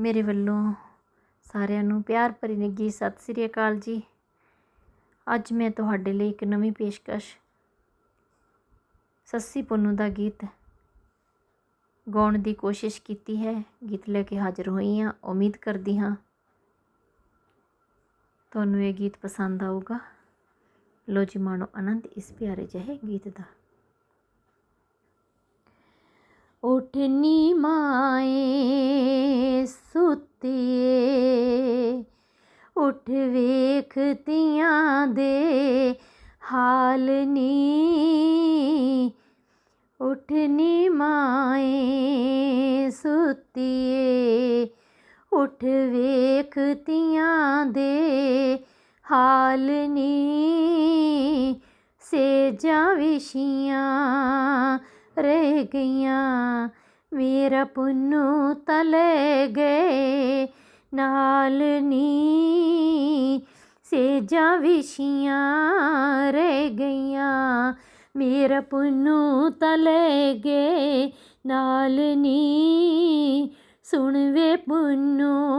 ਮੇਰੇ ਵੱਲੋਂ ਸਾਰਿਆਂ ਨੂੰ ਪਿਆਰ ਭਰੀ ਨਿੱਘੀ ਸਤਿ ਸ੍ਰੀ ਅਕਾਲ ਜੀ। ਅੱਜ ਮੈਂ ਤੁਹਾਡੇ ਲਈ ਇੱਕ ਨਵੀਂ ਪੇਸ਼ਕਸ਼, ਸੱਸੀ ਪੁੰਨੂ ਦਾ ਗੀਤ ਗਾਉਣ ਦੀ ਕੋਸ਼ਿਸ਼ ਕੀਤੀ ਹੈ। ਗੀਤ ਲੈ ਕੇ ਹਾਜ਼ਰ ਹੋਈ ਹਾਂ, ਉਮੀਦ ਕਰਦੀ ਹਾਂ ਤੁਹਾਨੂੰ ਇਹ ਗੀਤ ਪਸੰਦ ਆਊਗਾ। ਲੋ ਜੀ, ਮਾਣੋ ਆਨੰਦ, ਇਸ ਪਿਆਰੇ ਜਿਹੇ ਗੀਤ ਦਾ। ਉਠਨੀ ਮਾਏ ਸੁੱਤੀਏ ਉਠ ਵੇਖਤੀਆਂ ਦੇ ਹਾਲ ਨੀ। ਉਠਨੀ ਮਾਏ ਸੁੱਤੀਏ ਉਠ ਵੇਖਤੀਆਂ ਦੇ ਹਾਲ ਨੀ। ਸੇਜਾਂ ਵਿਸ਼ੀਆਂ ਰਹਿ ਗਈਆਂ। ਮੇਰਾ ਪੁੰਨੂ ਤਲੇ ਗਏ। ਨਾਲ ਨੀ ਸੇਜਾਂ ਵਿਸ਼ੀਆਂ ਰਹਿ ਗਈਆਂ। ਮੇਰਾ ਪੁੰਨੂ ਤਲੇ ਗਏ। ਨਾਲ ਨੀ ਸੁਣ ਵੇ ਪੁੰਨੂ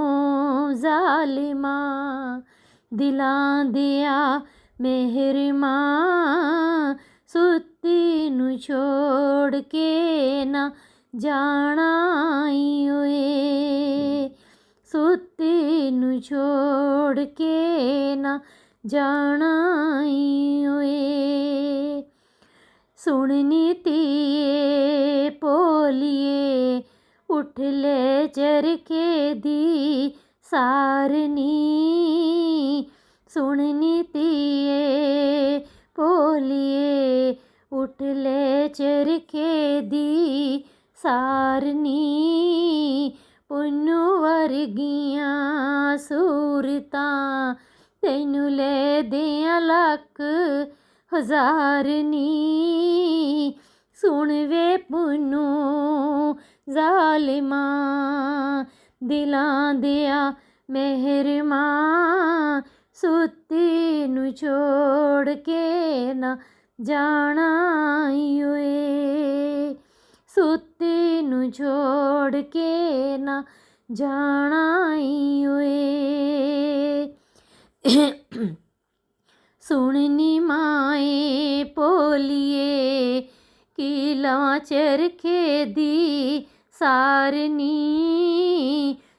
ਜ਼ਾਲਿਮਾ। ਦਿਲਾਂ ਦਿਆ ਮਿਹਰਮਾ ਸੁੱਤੀ ਨੂੰ ਛੋੜ ਕੇ ਨਾ ਜਾਣਾ ਓਏ। ਸੁੱਤੀ ਨੂੰ ਛੋੜ ਕੇ ਨਾ ਜਾਣਾ ਓਏ। ਸੁਣਨੀ ਤੀਏ ਪੋਲੀਏ ਉਠ ਲੈ ਚਰਖੇ ਦੀ ਸਾਰਨੀ। ਸੁਣਨੀ ਤੀਏ ਪੋਲੀਏ ਉਠ ਲੈ ਚਰਖੇ ਦੀ ਸਾਰਨੀ, ਪੁੰਨੂ ਵਰਗੀਆਂ ਸੂਰਤਾਂ ਤੈਨੂੰ ਲੈ ਦਿਆਂ ਲੱਖ ਹਜ਼ਾਰਨੀ। ਸੁਣ ਵੇ ਪੁੰਨੂ ਜ਼ਾਲਿਮਾ, ਦਿਲਾਂ ਦਿਆ ਮਿਹਰਮਾ, ਸੁੱਤੀ ਨੂੰ ਛੋੜ ਕੇ ਨਾ ਜਾਣਾ ਈ ਸੁੱਤੀ ਨੂੰ ਛੋੜ ਕੇ ਨਾ ਜਾਣਾ ਈ ਸੁਣਨੀ ਮਾਏ ਪੋਲੀਏ ਕੀ ਲਵਾਂ ਚਰਖੇ ਦੀ ਸਾਰਨੀ।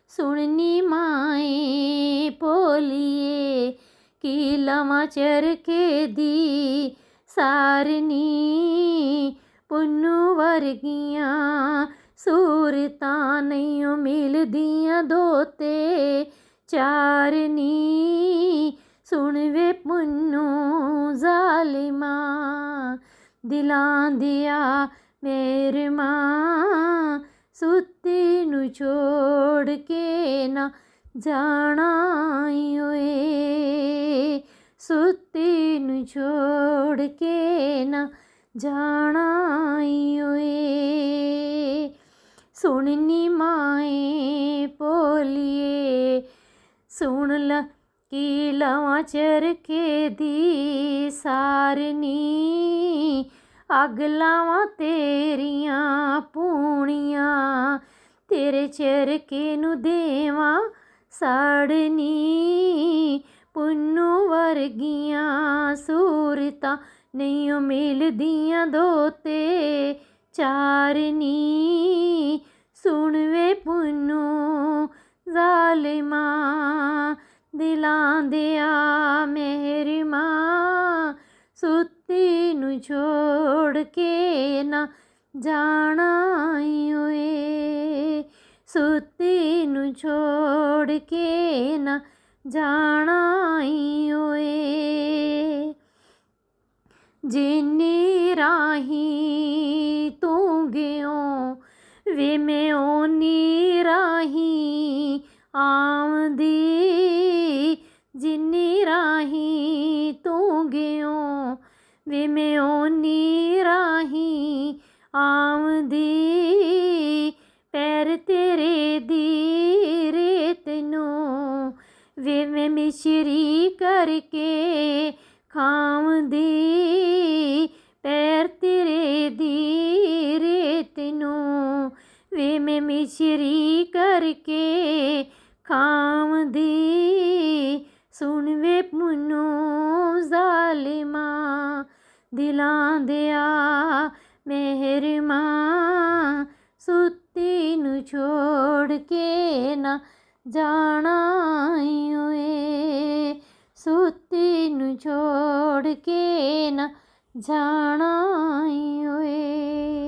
ਸੁਣਨੀ ਮਾਏ ਪੋਲੀਏ ਕੀ ਲਵਾਂ ਚਰਖੇ ਦੀ ਸਾਰਨੀ ਪੁੰਨੂ ਵਰਗੀਆਂ ਸੂਰਤਾਂ ਨਹੀਂ ਮਿਲਦੀਆਂ ਦੋਤੇ। ਚਾਰਨੀ ਸੁਣ ਵੇ ਪੁੰਨੂ ਜ਼ਾਲਿਮਾ। ਦਿਲਾਂ ਦਿਆ ਮਾਂ ਸੁੱਤੀ ਨੂੰ ਛੋੜ ਕੇ ਨਾ ਜਾਣਾ ਓਏ। ਸੁੱਤੀ ਨੂੰ ਛੋੜ ਕੇ ਨਾ ਜਾਣਾ ਈ ਓਏ। ਸੁਣਨੀ ਮਾਏ ਪੋਲੀਏ ਸੁਣ ਲ ਕੀ ਲਵਾਂ ਚਰਖੇ ਦੀ ਸਾਰਨੀ। ਅਗ ਲਾਵਾਂ ਤੇਰੀਆਂ ਪੂਣੀਆਂ, ਤੇਰੇ ਚਰਕੇ ਨੂੰ ਦੇਵਾਂ ਸਾੜਨੀ। ਪੁੰਨੂ ਵਰਗੀਆਂ ਸੂਰਤਾਂ ਨਹੀਂ ਮਿਲਦੀਆਂ ਦੋਤੇ। ਚਾਰਨੀ ਸੁਣ ਵੇ ਪੁੰਨੂ ਜ਼ਾਲਿਮਾ, ਦਿਲਾਂ ਦਿਆ ਮਿਹਰਮਾ, ਸੁੱਤੀ ਨੂੰ ਛੋੜ ਕੇ ਨਾ ਜਾਣਾ ਓਏ ਸੁੱਤੀ ਨੂੰ ਛੋੜ ਕੇ ਨਾ ਜਾਣਾ ਈ ਓਏ। ਜਿਨੀ ਰਾਹੀ ਤੂੰ ਗਿਓ, ਵੇ ਮੈਂ ਓਨੀ ਰਾਹੀ ਆਉਂਦੀ। ਜਿੰਨੀ ਰਾਹੀ ਤੂੰ ਗਿਓ, ਵੇ ਮੈਂ ਓਨੀ ਰਾਹੀ ਆਉਂਦੀ। ਵੇ ਮੈਂ ਮਿਸ਼ਰੀ ਕਰਕੇ ਖਾਉਂਦੀ ਪੈਰ ਤੇਰੇ ਦੀ ਰੇਤ ਨੂੰ ਵੇ ਮੈਂ ਮਿਸ਼ਰੀ ਕਰਕੇ ਖਾਵਦੀ ਸੁਣ ਵੇ ਮਨੂ ਜ਼ਾਲਿਮਾ, ਦਿਲਾਂ ਦਿਆ ਮਿਹਰਮਾ, ਸੁੱਤੀ ਨੂੰ ਛੋੜ ਕੇ ਨਾ ਜਾਣਾ ਓਏ ਸੁੱਤੀ ਨੂੰ ਛੋੜ ਕੇ ਨਾ ਜਾਣਾ ਈ ਓਏ